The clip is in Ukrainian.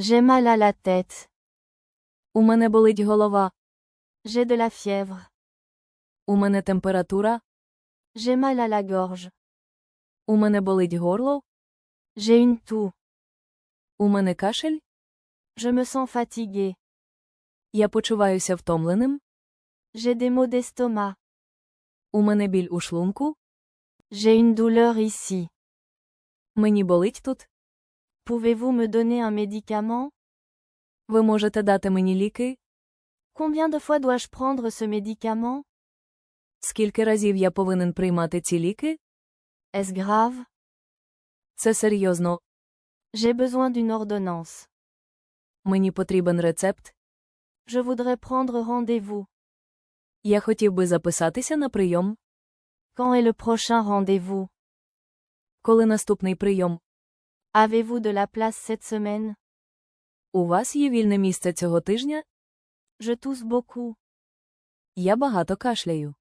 J'ai mal à la tête. У мене болить голова. J'ai de la fièvre. У мене температура. J'ai mal à la gorge. У мене болить горло. J'ai une toux. У мене кашель. Je me sens fatigué. Я почуваюся втомленим. J'ai des maux d'estomac. У мене біль у шлунку. J'ai une douleur ici. Мені болить тут. Pouvez-vous me donner un médicament Ви можете дати мені ліки? Combien de fois dois-je prendre ce médicament Скільки разів я повинен приймати ці ліки? Est-ce grave Це серйозно. J'ai besoin d'une ordonnance. Мені потрібен рецепт. Je voudrais prendre rendez-vous. Я хотів би записатися на прийом. Quand est le prochain rendez-vous Коли наступний прийом? Avez-vous de la place cette semaine У вас є вільне місце цього тижня? Je tousse beaucoup. Я багато кашляю.